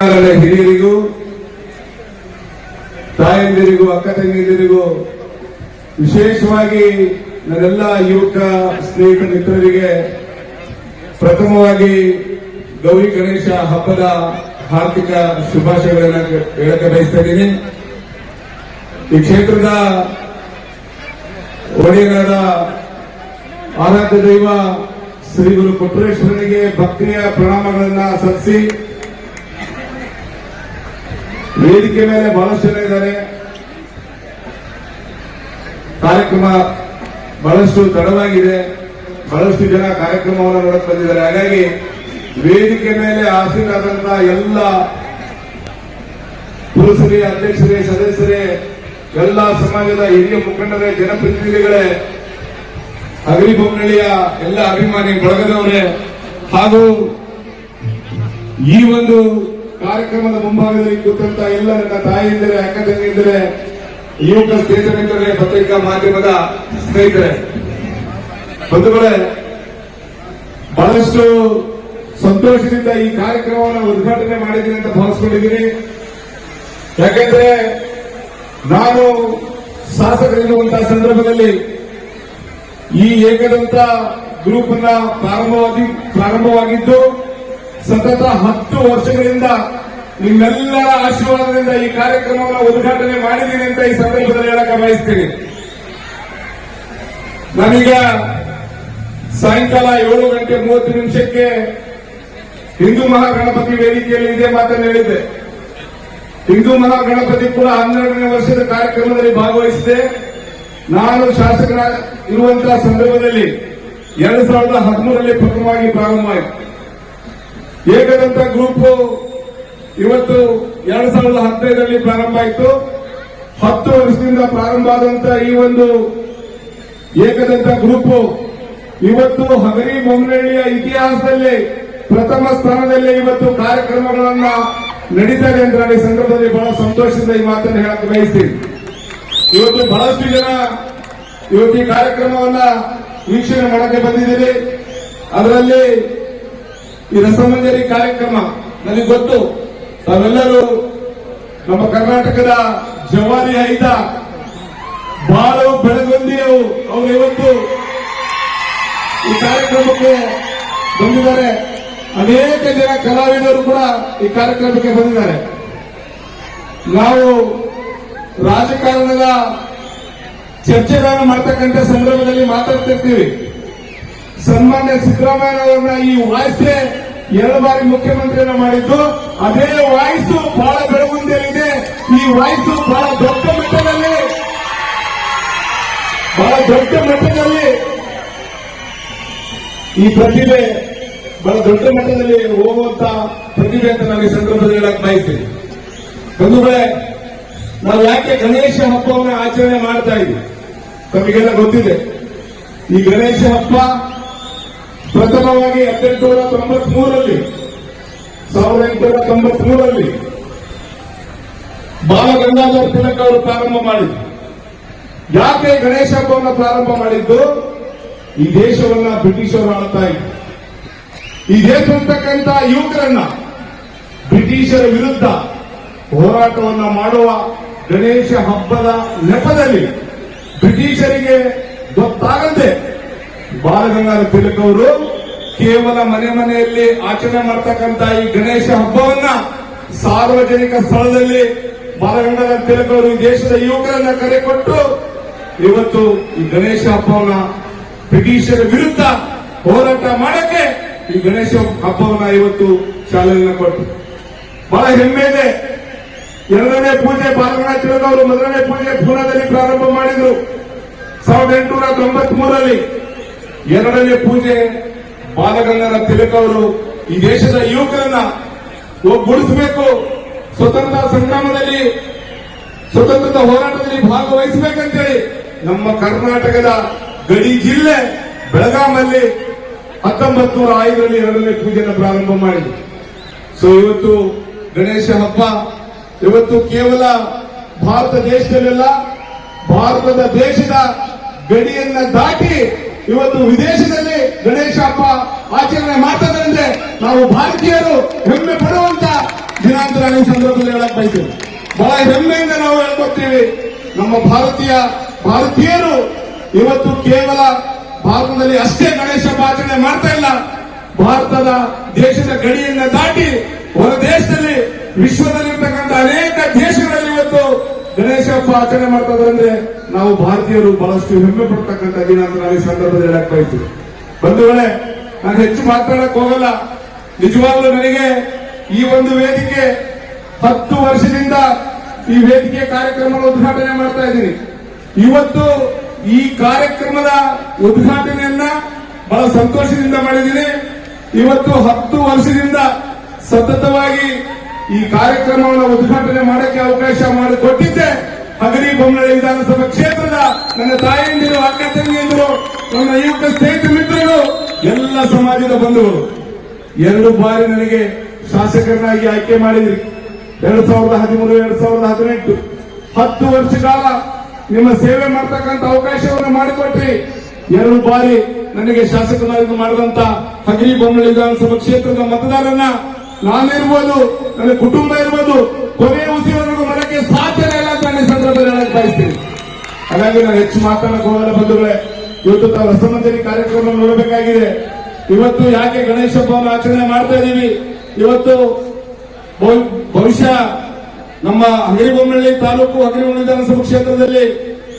ಹಿರಿಯರಿಗೂ, ತಾಯಂದಿರಿಗೂ, ಅಕ್ಕ ತಂಗಿಯರಿಗೂ, ವಿಶೇಷವಾಗಿ ನನ್ನೆಲ್ಲ ಯುವಕ ಸ್ನೇಹಿತ ಮಿತ್ರರಿಗೆ ಪ್ರಥಮವಾಗಿ ಗೌರಿ ಗಣೇಶ ಹಬ್ಬದ ಹಾರ್ದಿಕ ಶುಭಾಶಯಗಳನ್ನು ಹೇಳಕ್ಕೆ ಬಯಸ್ತಾ ಇದ್ದೀನಿ. ಈ ಕ್ಷೇತ್ರದ ಒಡೆಯನಾದ ಆರಾಧ್ಯ ದೈವ ಶ್ರೀ ಗುರು ಕೊಟ್ರೇಶ್ವರನಿಗೆ ಭಕ್ತಿಯ ಪ್ರಣಾಮಗಳನ್ನ ಸಲ್ಲಿಸಿ ವೇದಿಕೆ ಮೇಲೆ ಬಹಳಷ್ಟು ಜನ ಇದ್ದಾರೆ. ಕಾರ್ಯಕ್ರಮ ಬಹಳಷ್ಟು ತಡವಾಗಿದೆ ಬಹಳಷ್ಟು ಜನ ಕಾರ್ಯಕ್ರಮವನ್ನು ನೋಡಕ್ ಬಂದಿದ್ದಾರೆ. ಹಾಗಾಗಿ ವೇದಿಕೆ ಮೇಲೆ ಆಸೀನಾದಂತಹ ಎಲ್ಲ ಪುರುಷರೇ ಅಧ್ಯಕ್ಷರೇ, ಸದಸ್ಯರೇ, ಎಲ್ಲ ಸಮಾಜದ ಹಿರಿಯ ಮುಖಂಡರೇ, ಜನಪ್ರತಿನಿಧಿಗಳೇ ಅಗ್ರಿ ಬೊಮ್ಮನಳ್ಳಿಯ ಎಲ್ಲ ಅಭಿಮಾನಿ ಬಳಗದವರೇ ಹಾಗೂ ಈ ಒಂದು ಕಾರ್ಯಕ್ರಮದ ಮುಂಭಾಗದಲ್ಲಿ ಕೂತಂತ ಎಲ್ಲ ನನ್ನ ತಾಯಿಯಿಂದರೆ ಅಕ್ಕ ತಂಗಿಯಿಂದರೆ ಯುವಕ ಸ್ನೇಹಿತರೆ, ಪತ್ರಿಕಾ ಮಾಧ್ಯಮದ ಸ್ನೇಹಿತರೆ. ಬಂಧುಗಳೇ, ಬಹಳಷ್ಟು ಸಂತೋಷದಿಂದ ಈ ಕಾರ್ಯಕ್ರಮವನ್ನು ಉದ್ಘಾಟನೆ ಮಾಡಿದ್ದೀನಿ ಅಂತ ಭಾವಿಸ್ಕೊಂಡಿದ್ದೀನಿ. ಯಾಕೆಂದ್ರೆ ನಾನು ಶಾಸಕರಿರುವಂತಹ ಸಂದರ್ಭದಲ್ಲಿ ಈ ಏಕದಂತ ಗ್ರೂಪ್ ಅನ್ನ ಪ್ರಾರಂಭವಾಗಿ ಪ್ರಾರಂಭವಾಗಿದ್ದು ಸತತ ಹತ್ತು ವರ್ಷಗಳಿಂದ ನಿಮ್ಮೆಲ್ಲರ ಆಶೀರ್ವಾದದಿಂದ ಈ ಕಾರ್ಯಕ್ರಮವನ್ನು ಉದ್ಘಾಟನೆ ಮಾಡಿದ್ದೀನಿ ಅಂತ ಈ ಸಂದರ್ಭದಲ್ಲಿ ಹೇಳಕ ಬಯಸ್ತೀನಿ. ನಾನೀಗ ಸಾಯಂಕಾಲ ಏಳು ಗಂಟೆ ಮೂವತ್ತು ನಿಮಿಷಕ್ಕೆ ಹಿಂದೂ ಮಹಾಗಣಪತಿ ವೇದಿಕೆಯಲ್ಲಿ ಇದೇ ಮಾತನ್ನು ಹೇಳಿದ್ದೆ. ಹಿಂದೂ ಮಹಾಗಣಪತಿ ಕೂಡ ಹನ್ನೆರಡನೇ ವರ್ಷದ ಕಾರ್ಯಕ್ರಮದಲ್ಲಿ ಭಾಗವಹಿಸಿದೆ. ನಾನು ಶಾಸಕರ ಇರುವಂತಹ ಸಂದರ್ಭದಲ್ಲಿ ಎರಡ್ ಸಾವಿರದ ಹದಿಮೂರರಲ್ಲಿ ಪ್ರಥಮವಾಗಿ ಪ್ರಾರಂಭವಾಯಿತು. ಏಕದಂತ ಗ್ರೂಪ್ ಇವತ್ತು ಎರಡ್ ಸಾವಿರದ ಹದಿನೈದರಲ್ಲಿ ಪ್ರಾರಂಭ ಆಯಿತು. ಹತ್ತು ವರ್ಷದಿಂದ ಪ್ರಾರಂಭ ಆದಂತ ಈ ಒಂದು ಏಕದಂತ ಗ್ರೂಪ್ ಇವತ್ತು ಹಗರಿ ಬೊಮ್ಮನಹಳ್ಳಿಯ ಇತಿಹಾಸದಲ್ಲಿ ಪ್ರಥಮ ಸ್ಥಾನದಲ್ಲಿ ಇವತ್ತು ಕಾರ್ಯಕ್ರಮಗಳನ್ನ ನಡೀತಾ ಇದೆ ಅಂತ ನಾನು ಈ ಸಂದರ್ಭದಲ್ಲಿ ಬಹಳ ಸಂತೋಷದಿಂದ ಈ ಮಾತನ್ನು ಹೇಳಕ್ಕೆ ಬಯಸ್ತೀನಿ. ಇವತ್ತು ಬಹಳಷ್ಟು ಜನ ಇವತ್ತು ಈ ಕಾರ್ಯಕ್ರಮವನ್ನ ವೀಕ್ಷಣೆ ಮಾಡಕ್ಕೆ ಬಂದಿದ್ದೀರಿ. ಅದರಲ್ಲಿ ಈ ರಸಮಂಜರಿ ಕಾರ್ಯಕ್ರಮ. ನನಗೆ ಗೊತ್ತು. ತಾವೆಲ್ಲರೂ ನಮ್ಮ ಕರ್ನಾಟಕದ ಜವಾರಿ ಐದ ಬಾಳು ಬೆಳಗೊಂದಿಯವು ಅವರು ಇವತ್ತು ಈ ಕಾರ್ಯಕ್ರಮಕ್ಕೆ ಬಂದಿದ್ದಾರೆ. ಅನೇಕ ಜನ ಕಲಾವಿದರು ಕೂಡ ಈ ಕಾರ್ಯಕ್ರಮಕ್ಕೆ ಬಂದಿದ್ದಾರೆ. ನಾವು ರಾಜಕಾರಣದ ಚರ್ಚೆಗಳನ್ನು ಮಾಡ್ತಕ್ಕಂಥ ಸಂದರ್ಭದಲ್ಲಿ ಮಾತಾಡ್ತಿರ್ತೀವಿ. ಸನ್ಮಾನ್ಯ ಸಿದ್ದರಾಮಯ್ಯನವರನ್ನ ಈ ವಾಯ್ಸೆ ಎರಡು ಬಾರಿ ಮುಖ್ಯಮಂತ್ರಿಯನ್ನ ಮಾಡಿದ್ದು, ಅದೇ ವಾಯ್ಸು ಬಹಳ ಬೆಳಗುಂದಿಯಲ್ಲಿದೆ. ಈ ವಾಯ್ಸು ಬಹಳ ದೊಡ್ಡ ಮಟ್ಟದಲ್ಲಿ, ಬಹಳ ದೊಡ್ಡ ಮಟ್ಟದಲ್ಲಿ ಈ ಪ್ರತಿಭೆ, ಬಹಳ ದೊಡ್ಡ ಮಟ್ಟದಲ್ಲಿ ಹೋಗುವಂತ ಪ್ರತಿಭೆ ಅಂತ ನಾನು ಈ ಸಂದರ್ಭದಲ್ಲಿ ಹೇಳಕ್ ಬಯಸ್ತೀನಿ. ಬಂಧುಗಳೇ, ನಾವು ಯಾಕೆ ಗಣೇಶ ಹಬ್ಬವನ್ನು ಆಚರಣೆ ಮಾಡ್ತಾ ಇದ್ದೀವಿ? ತಮಗೆಲ್ಲ ಗೊತ್ತಿದೆ. ಈ ಗಣೇಶ ಹಬ್ಬ ಪ್ರಥಮವಾಗಿ ಹದಿನೆಂಟುನೂರ ತೊಂಬತ್ಮೂರಲ್ಲಿ ಸಾವಿರದ ಎಂಟುನೂರ ತೊಂಬತ್ಮೂರರಲ್ಲಿ ಬಾಲಗಂಗಾಧರ ತಿಲಕ್ ಅವರು ಪ್ರಾರಂಭ ಮಾಡಿದ್ರು. ಯಾಕೆ ಗಣೇಶ ಹಬ್ಬವನ್ನು ಪ್ರಾರಂಭ ಮಾಡಿದ್ದು? ಈ ದೇಶವನ್ನ ಬ್ರಿಟಿಷರು ಆಳ್ತಾ ಇದ್ರು. ಈ ದೇಶದಲ್ಲಿರ್ತಕ್ಕಂಥ ಯುವಕರನ್ನ ಬ್ರಿಟಿಷರ ವಿರುದ್ಧ ಹೋರಾಟವನ್ನ ಮಾಡುವ ಗಣೇಶ ಹಬ್ಬದ ನೆಪದಲ್ಲಿ ಬ್ರಿಟಿಷರಿಗೆ ಬಾಲಗಂಗಾಧರ ತಿಲಕ್ ಅವರು ಕೇವಲ ಮನೆ ಮನೆಯಲ್ಲಿ ಆಚರಣೆ ಮಾಡತಕ್ಕಂತ ಈ ಗಣೇಶ ಹಬ್ಬವನ್ನ ಸಾರ್ವಜನಿಕ ಸ್ಥಳದಲ್ಲಿ ಬಾಲಗಂಗಾಧರ ತಿಲಕ್ ಅವರು ದೇಶದ ಯುವಕರನ್ನ ಕರೆ ಕೊಟ್ಟು ಇವತ್ತು ಈ ಗಣೇಶ ಹಬ್ಬವನ್ನ ಬ್ರಿಟಿಷರ ವಿರುದ್ಧ ಹೋರಾಟ ಮಾಡಕ್ಕೆ ಈ ಗಣೇಶ ಹಬ್ಬವನ್ನ ಇವತ್ತು ಚಾಲನೆ ಕೊಟ್ಟು ಬಹಳ ಹೆಮ್ಮೆ ಇದೆ. ಎರಡನೇ ಪೂಜೆ ಬಾಲಗಂಗಾಧರ ತಿಲಕ್ ಅವರು ಮೊದಲನೇ ಪೂಜೆ ಪೂನಾದಲ್ಲಿ ಪ್ರಾರಂಭ ಮಾಡಿದ್ರು. ಸಾವಿರದ ಎಂಟುನೂರ ತೊಂಬತ್ ಮೂರರಲ್ಲಿ ಎರಡನೇ ಪೂಜೆ ಬಾಲಗಂಗಾಧರ ತಿಲಕ್ ಅವರು ಈ ದೇಶದ ಯುವಕರನ್ನ ಒಗ್ಗೂಡಿಸಬೇಕು ಸ್ವತಂತ್ರ ಸಂಗ್ರಾಮದಲ್ಲಿ, ಸ್ವತಂತ್ರದ ಹೋರಾಟದಲ್ಲಿ ಭಾಗವಹಿಸಬೇಕಂತೇಳಿ ನಮ್ಮ ಕರ್ನಾಟಕದ ಗಡಿ ಜಿಲ್ಲೆ ಬೆಳಗಾಮಲ್ಲಿ ಹತ್ತೊಂಬತ್ತು ನೂರ ಐದರಲ್ಲಿ ಎರಡನೇ ಪೂಜೆಯನ್ನು ಪ್ರಾರಂಭ ಮಾಡಿದ್ರು. ಸೊ ಇವತ್ತು ಗಣೇಶ ಹಬ್ಬ. ಇವತ್ತು ಕೇವಲ ಭಾರತ ದೇಶದಲ್ಲೆಲ್ಲ, ಭಾರತದ ದೇಶದ ಗಡಿಯನ್ನ ದಾಟಿ ಇವತ್ತು ವಿದೇಶದಲ್ಲಿ ಗಣೇಶ ಹಬ್ಬ ಆಚರಣೆ ಮಾಡ್ತಾರೆ ನಾವು ಭಾರತೀಯರು ಹೆಮ್ಮೆ ಪಡುವಂತ ದಿನಾಂಕ ಸಂದರ್ಭದಲ್ಲಿ ಹೇಳಕ್ ಬಹಳ ಹೆಮ್ಮೆಯಿಂದ ನಾವು ಹೇಳ್ಕೊಡ್ತೀವಿ, ನಮ್ಮ ಭಾರತೀಯ ಭಾರತೀಯರು ಇವತ್ತು ಕೇವಲ ಭಾರತದಲ್ಲಿ ಅಷ್ಟೇ ಗಣೇಶ ಹಬ್ಬ ಆಚರಣೆ ಮಾಡ್ತಾ ಇಲ್ಲ. ಭಾರತದ ದೇಶದ ಗಡಿಯಿಂದ ದಾಟಿ ಹೊರ ದೇಶದಲ್ಲಿ ವಿಶ್ವದಲ್ಲಿರ್ತಕ್ಕಂಥ ಅನೇಕ ದೇಶಗಳಲ್ಲಿ ಇವತ್ತು ಗಣೇಶ ಹಬ್ಬ ಆಚರಣೆ ಮಾಡ್ತಾ ನಾವು ಭಾರತೀಯರು ಬಹಳಷ್ಟು ಹೆಮ್ಮೆ ಪಡ್ತಕ್ಕಂಥ ದಿನ ಅಂತ ನಾವು ಈ ಸಂದರ್ಭದಲ್ಲಿ ಹೇಳಕ್ ಬಯಸ್ತೀವಿ ಬಂಧುಗಳೇ, ನಾನು ಹೆಚ್ಚು ಮಾತಾಡಕ್ ಹೋಗಲ್ಲ. ನಿಜವಾಗ್ಲೂ ನನಗೆ ಈ ಒಂದು ವೇದಿಕೆ ಹತ್ತು ವರ್ಷದಿಂದ ಈ ವೇದಿಕೆ ಕಾರ್ಯಕ್ರಮ ಉದ್ಘಾಟನೆ ಮಾಡ್ತಾ ಇದ್ದೀನಿ. ಇವತ್ತು ಈ ಕಾರ್ಯಕ್ರಮದ ಉದ್ಘಾಟನೆಯನ್ನ ಬಹಳ ಸಂತೋಷದಿಂದ ಮಾಡಿದ್ದೀನಿ. ಇವತ್ತು ಹತ್ತು ವರ್ಷದಿಂದ ಸತತವಾಗಿ ಈ ಕಾರ್ಯಕ್ರಮವನ್ನು ಉದ್ಘಾಟನೆ ಮಾಡಕ್ಕೆ ಅವಕಾಶ ಮಾಡಿಕೊಟ್ಟಿದ್ದೆ. ಹಗರಿ ಬೊಮ್ಮಳಿ ವಿಧಾನಸಭಾ ಕ್ಷೇತ್ರದ ನನ್ನ ತಾಯಂದಿರು, ಅಕ್ಕ ತಂಗಿಯಂದಿರು ನನ್ನ ಯುವಕ ಸ್ನೇಹಿತ ಮಿತ್ರರು, ಎಲ್ಲ ಸಮಾಜದ ಬಂಧುಗಳು, ಎರಡು ಬಾರಿ ನನಗೆ ಶಾಸಕರನ್ನಾಗಿ ಆಯ್ಕೆ ಮಾಡಿದ್ರಿ. ಎರಡ್ ಸಾವಿರದ ಹದಿಮೂರು, ಎರಡ್ ಸಾವಿರದ ಹದಿನೆಂಟು. ಹತ್ತು ವರ್ಷ ಕಾಲ ನಿಮ್ಮ ಸೇವೆ ಮಾಡ್ತಕ್ಕಂಥ ಅವಕಾಶವನ್ನು ಮಾಡಿಕೊಟ್ರಿ. ಎರಡು ಬಾರಿ ನನಗೆ ಶಾಸಕನಾಗಿ ಮಾಡಿದಂತ ಹಗರಿ ಬೊಮ್ಮಳಿ ವಿಧಾನಸಭಾ ಕ್ಷೇತ್ರದ ಮತದಾರನ ನಾನಿರ್ಬೋದು, ನನ್ನ ಕುಟುಂಬ ಇರ್ಬೋದು, ಕೊನೆಯ ಉಸಿರವರೆಗೂ ಹಾಗಾಗಿ ನಾನು ಹೆಚ್ಚು ಮಾತಾಡಕ್ ಹೋಗಲ್ಲ ಬಂಧುಗಳೇ. ಇವತ್ತು ತಾವು ರಸಮಂಜರಿ ಕಾರ್ಯಕ್ರಮ ನೋಡಬೇಕಾಗಿದೆ. ಇವತ್ತು ಯಾಕೆ ಗಣೇಶ ಹಬ್ಬವನ್ನು ಆಚರಣೆ ಮಾಡ್ತಾ ಇದೀವಿ? ಇವತ್ತು ಬಹುಶಃ ನಮ್ಮ ಹಗರಿಬೊಮ್ಮನಹಳ್ಳಿ ತಾಲೂಕು ಹಗರಿಬೊಮ್ಮನಹಳ್ಳಿ ವಿಧಾನಸಭಾ ಕ್ಷೇತ್ರದಲ್ಲಿ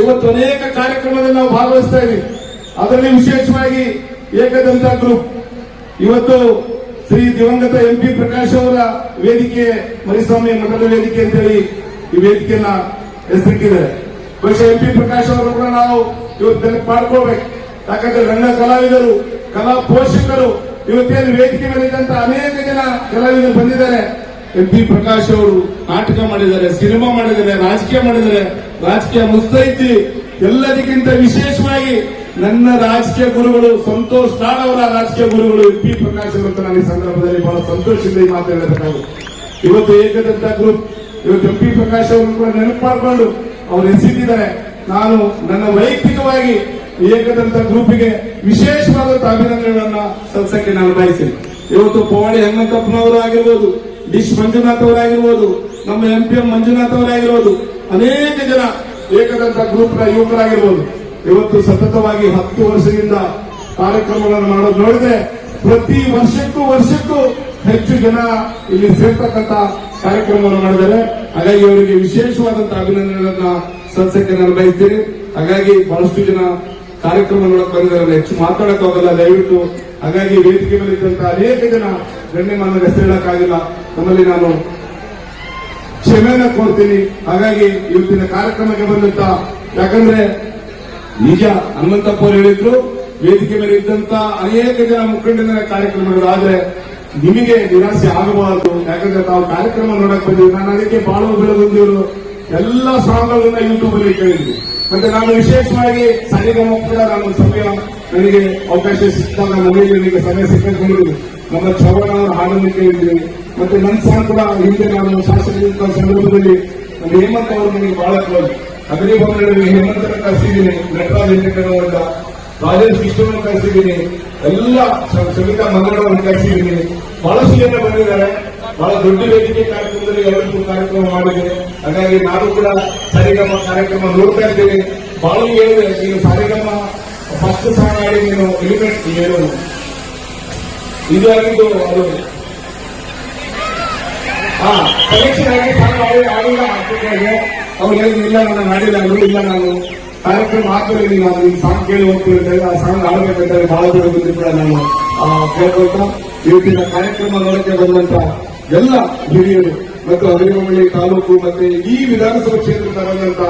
ಇವತ್ತು ಅನೇಕ ಕಾರ್ಯಕ್ರಮದಲ್ಲಿ ನಾವು ಭಾಗವಹಿಸ್ತಾ ಇದ್ದೀವಿ ಅದರಲ್ಲಿ ವಿಶೇಷವಾಗಿ ಏಕದಂತ ಗ್ರೂಪ್. ಇವತ್ತು ಶ್ರೀ ದಿವಂಗತ ಎಂ ಪಿ ಪ್ರಕಾಶ್ ಅವರ ವೇದಿಕೆ, ಮರಿಸ್ವಾಮಿ ಮಠದ ವೇದಿಕೆ ಅಂತೇಳಿ ಈ ವೇದಿಕೆಯನ್ನ ಹೆಸರಿಟ್ಟಿದ್ದಾರೆ ಬಹುಶಃ ಎಂ ಪಿ ಪ್ರಕಾಶ್ ಅವರು ಕೂಡ ನಾವು ಇವತ್ತು ನೆನಪು ಮಾಡ್ಕೋಬೇಕು ಯಾಕಂದ್ರೆ ರಂಗ ಕಲಾವಿದರು, ಕಲಾ ಪೋಷಕರು ಇವತ್ತೇನು ವೇದಿಕೆ ಮೇಲೆ ಇದ್ದಂತ ಅನೇಕ ಜನ ಕಲಾವಿದರು ಬಂದಿದ್ದಾರೆ. ಎಂ ಪಿ ಪ್ರಕಾಶ್ ಅವರು ನಾಟಕ ಮಾಡಿದ್ದಾರೆ, ಸಿನಿಮಾ ಮಾಡಿದ್ದಾರೆ, ರಾಜಕೀಯ ಮಾಡಿದ್ದಾರೆ. ರಾಜಕೀಯ ಮುಸ್ತೈತಿ ಎಲ್ಲದಕ್ಕಿಂತ ವಿಶೇಷವಾಗಿ ನನ್ನ ರಾಜಕೀಯ ಗುರುಗಳು ಸಂತೋಷ್ ಲಾಡ್ ಅವರ ರಾಜಕೀಯ ಗುರುಗಳು ಎಂ ಪಿ ಪ್ರಕಾಶ್ ಅವರು ನಾನು ಸಂದರ್ಭದಲ್ಲಿ ಬಹಳ ಸಂತೋಷದಿಂದ ಈ ಇವತ್ತು ಏಕದಂತ ಗ್ರೂಪ್ ಇವತ್ತು ಪಿ ಪ್ರಕಾಶ್ ಅವರು ಕೂಡ ನೆನಪು ಮಾಡಿಕೊಂಡು ಅವರು ಎಸೆದಿದ್ದಾರೆ. ನಾನು ನನ್ನ ವೈಯಕ್ತಿಕವಾಗಿ ಏಕದಂತ ಗ್ರೂಪಿಗೆ ವಿಶೇಷವಾದಂತ ಅಭಿನಂದನೆಗಳನ್ನ ಸಲ್ಸಕ್ಕೆ ನಾನು ಬಯಸ್ತೇನೆ. ಇವತ್ತು ಪವಾಡಿ ಹನುಮಂತಪ್ಪನವರು ಆಗಿರ್ಬೋದು ಡಿಶ್ ಮಂಜುನಾಥ್ ಅವರಾಗಿರ್ಬೋದು ನಮ್ಮ ಎಂ ಪಿ ಎಂ ಮಂಜುನಾಥ್ ಅವರಾಗಿರ್ಬೋದು ಅನೇಕ ಜನ ಏಕದಂತ ಗ್ರೂಪ್ನ ಯುವಕರಾಗಿರ್ಬೋದು. ಇವತ್ತು ಸತತವಾಗಿ ಹತ್ತು ವರ್ಷದಿಂದ ಕಾರ್ಯಕ್ರಮಗಳನ್ನು ಮಾಡೋದು ನೋಡಿದ್ರೆ ಪ್ರತಿ ವರ್ಷಕ್ಕೂ ವರ್ಷಕ್ಕೂ ಹೆಚ್ಚು ಜನ ಇಲ್ಲಿ ಸೇರ್ತಕ್ಕಂತ ಕಾರ್ಯಕ್ರಮವನ್ನು ಮಾಡಿದ್ದಾರೆ. ಹಾಗಾಗಿ ಅವರಿಗೆ ವಿಶೇಷವಾದಂತಹ ಅಭಿನಂದನೆಗಳನ್ನ ಸದಸ್ಯಕ್ಕೆ ನಾನು ಬಯಸ್ತೀನಿ. ಹಾಗಾಗಿ ಬಹಳಷ್ಟು ಜನ ಕಾರ್ಯಕ್ರಮ ನೋಡಕ್ ಬಂದಿದ್ದಾರೆ. ಹೆಚ್ಚು ಮಾತಾಡಕ್ ಹೋಗಲ್ಲ ದಯವಿಟ್ಟು. ಹಾಗಾಗಿ ವೇದಿಕೆ ಮೇಲೆ ಇದ್ದಂತಹ ಅನೇಕ ಜನ ಗಣ್ಯಮಾನದ ಹೇಳಕ್ಕಾಗಿಲ್ಲ. ನಮ್ಮಲ್ಲಿ ನಾನು ಕ್ಷಮೆಯನ್ನ ಕೋರ್ತೀನಿ. ಹಾಗಾಗಿ ಇವತ್ತಿನ ಕಾರ್ಯಕ್ರಮಕ್ಕೆ ಬಂದಂತ ಯಾಕಂದ್ರೆ ನಿಜ ಹನುಮಂತಪ್ಪ ಅವರು ಹೇಳಿದ್ರು ವೇದಿಕೆ ಮೇಲೆ ಇದ್ದಂತ ಅನೇಕ ಜನ ಮುಖಂಡರ ಕಾರ್ಯಕ್ರಮಗಳು. ಆದ್ರೆ ನಿಮಗೆ ನಿರಾಸೆ ಆಗಬಾರದು. ಯಾಕಂದ್ರೆ ತಾವು ಕಾರ್ಯಕ್ರಮ ನೋಡಕ್ ಬಂದಿವಿ ನಾನು ಅದಕ್ಕೆ ಬಾಳು ಬೆಳಗೊಂದಿರು ಎಲ್ಲ ಸಾಂಗ್ಗಳನ್ನ ಯೂಟ್ಯೂಬ್ ಅಲ್ಲಿ ಕೇಳಿದ್ವಿ. ಮತ್ತೆ ನಾನು ವಿಶೇಷವಾಗಿ ಸರಿಗಮ ಕೂಡ ನಾನು ಸಮಯ ನನಗೆ ಅವಕಾಶ ಸಿಕ್ಕಾಗ ಮನೆಯಲ್ಲಿ ನನಗೆ ಸಮಯ ಸಿಕ್ಕಿಕೊಂಡಿದ್ದೀನಿ ನಮ್ಮ ಚವಣ ಅವರ ಕೇಳಿದ್ವಿ. ಮತ್ತೆ ನನ್ನ ಸಾಂಗ್ ಕೂಡ ಹಿಂದೆ ನಾನು ಶಾಸಕರಿದ್ದ ಸಂದರ್ಭದಲ್ಲಿ ಹೇಮಂತ್ ಅವರು ನನಗೆ ಬಹಳ ಕ್ಲೋಸ್ ಬಂಗಳಲ್ಲಿ ಹೇಮಂತನ ಕರೆಸಿದ್ದೀನಿ. ನಟರಾಜ್ ಹೆಂಡಕರವರಿಂದ ರಾಜೇಶ್ ಕೃಷ್ಣವನ್ನು ಕಳಿಸಿದ್ದೀನಿ, ಎಲ್ಲ ಸವಿತಾ ಮಂಗಳವರನ್ನು ಬಹಳ ಬಹಳಷ್ಟು ಜನ ಬಂದಿದ್ದಾರೆ. ಬಹಳ ದೊಡ್ಡ ವೇದಿಕೆ ಕಾರ್ಯಕ್ರಮದಲ್ಲಿ ಎಲ್ಲರಿಗೂ ಕಾರ್ಯಕ್ರಮ ಮಾಡಿದೆ. ಹಾಗಾಗಿ ನಾನು ಕೂಡ ಸರಿಗಮ ಕಾರ್ಯಕ್ರಮ ನೋಡ್ತಾ ಇದ್ದೇನೆ. ಬಹಳ ಹೇಳಿದೆ, ನೀನು ಸರಿಗಮ ಫಸ್ಟ್ ಸಾಂಗ್ ಆಡಿ ನೀನು ಎಲಿಮೆಂಟ್ ಏನು? ಇದಾಗಿದ್ದು ಅದು. ಹಾ ಪರೀಕ್ಷೆ ಆಗಿ ಸಾಂಗ್ ಆಡಿ ಆಡಿಲ್ಲ ಅವ್ರು ಹೇಳಿದ್ರು, ಇಲ್ಲ, ನಾನು ಮಾಡಿಲ್ಲ ನೋಡಿಲ್ಲ ಇಲ್ಲ, ನಾನು ಕಾರ್ಯಕ್ರಮ ನಾನು ಈ ಸಾಂಗ್ ಕೇಳಿ ಹೋಗ್ತಿರ್ತಾರೆ ಆ ಸಾಂಗ್ ಆಡಬೇಕಂತ ಬಹಳ ದೂರ ಕೂಡ ನಾನು ಕೇಳ್ಕೊಳ್ತಾ, ಇವತ್ತಿನ ಕಾರ್ಯಕ್ರಮ ನೋಡಕ್ಕೆ ಬಂದಂತ ಎಲ್ಲ ಹಿರಿಯರು ಮತ್ತು ಹರಿಗಮಳ್ಳಿ ತಾಲೂಕು ಮತ್ತೆ ಈ ವಿಧಾನಸಭಾ ಕ್ಷೇತ್ರದ ಬಂದಂತ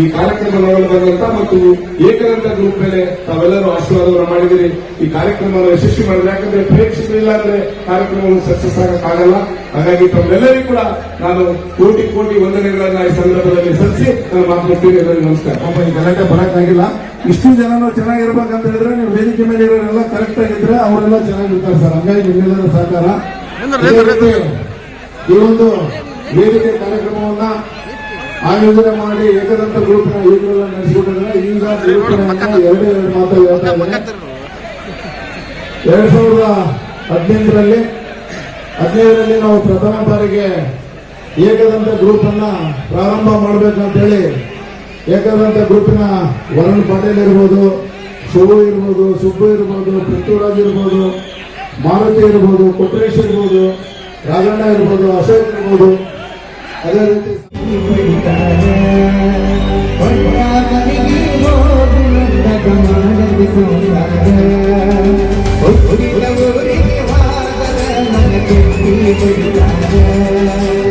ಈ ಕಾರ್ಯಕ್ರಮ ನೋಡಲು ಬಂದಂತ ಮತ್ತು ಏಕದಂತ ಗ್ರೂಪ್ ಮೇಲೆ ತಾವೆಲ್ಲರೂ ಆಶೀರ್ವಾದವನ್ನು ಮಾಡಿದಿರಿ. ಈ ಕಾರ್ಯಕ್ರಮವನ್ನು ಯಶಸ್ವಿ ಮಾಡಿದ್ರೆ, ಯಾಕಂದ್ರೆ ಪ್ರೇಕ್ಷಕರಿಲ್ಲ ಅಂದ್ರೆ ಕಾರ್ಯಕ್ರಮವನ್ನು ಸಕ್ಸಸ್ ಆಗಕ್ಕಾಗಲ್ಲ. ಹಾಗಾಗಿ ತಮ್ಮೆಲ್ಲರಿಗೂ ಕೂಡ ನಾನು ಕೋಟಿ ಕೋಟಿ ವಂದನೆಗಳನ್ನ ಈ ಸಂದರ್ಭದಲ್ಲಿ ಸಲ್ಲಿಸಿ ನಾನು ಮಾತನಾಡ್ತೀನಿ ಎಲ್ಲರಿಗೂ ನಮಸ್ಕಾರ. ಪಾಪ ಈ ಗಲಾಟೆ ಬರಕ್ಕಾಗಿಲ್ಲ. ಇಷ್ಟು ಜನನು ಚೆನ್ನಾಗಿರ್ಬೇಕಂತ ಹೇಳಿದ್ರೆ ನೀವು ವೇದಿಕೆ ಮೇಲೆ ಇರೋರೆಲ್ಲ ಕರೆಕ್ಟ್ ಆಗಿದ್ರೆ ಅವರೆಲ್ಲ ಚೆನ್ನಾಗಿರ್ತಾರೆ ಸರ್. ಹಂಗಾಗಿ ನಿಮ್ಮೆಲ್ಲರ ಸಹಕಾರ. ಈ ಒಂದು ವೇದಿಕೆ ಕಾರ್ಯಕ್ರಮವನ್ನ ಆಯೋಜನೆ ಮಾಡಿ ಏಕದಂತ ಗ್ರೂಪ್ನ ಈಗಲೆಲ್ಲ ನಡೆಸಿಕೊಂಡಿದ್ರೆ ಈಗ ಎರಡೇ ಎರಡು ಮಾತು ಹೇಳ್ತಾ ಇದ್ದಾರೆ. ಎರಡ್ ಸಾವಿರದ ಹದಿನೆಂಟರಲ್ಲಿ ಹದಿನೈದರಲ್ಲಿ ನಾವು ಪ್ರಥಮ ಬಾರಿಗೆ ಏಕದಂತ ಗ್ರೂಪ್ ಅನ್ನ ಪ್ರಾರಂಭ ಮಾಡಬೇಕಂತೇಳಿ ಏಕದಂತ ಗ್ರೂಪಿನ ವರುಣ್ ಪಾಟೀಲ್ ಇರ್ಬೋದು, ಶುಭು ಇರ್ಬೋದು, ಸುಬ್ಬು ಇರ್ಬೋದು, ಪೃಥ್ವಿರಾಜ್ ಇರ್ಬೋದು, ಮಾರುತಿ ಇರ್ಬೋದು ಕೊಟ್ರೇಶ್ ಇರ್ಬೋದು ರಾಜಣ್ಣ ಇರ್ಬೋದು, ಅಶೋಕ್ ಇರ್ಬೋದು. ಅದೇ ರೀತಿ tình yêu mình đã